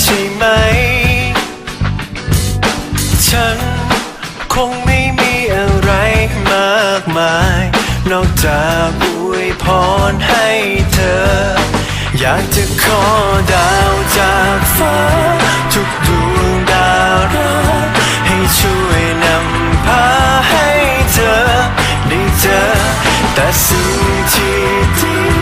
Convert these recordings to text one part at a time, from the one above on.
ใช่ไหม ฉันคงไม่มีอะไรมากมาย นอกจากอวยพรให้เธอ อยากจะขอดาวจากฟ้า ทุกดวงดารักให้ช่วยนำพาให้เธอ ได้เจอแต่สิ่งที่ดี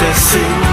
ยัง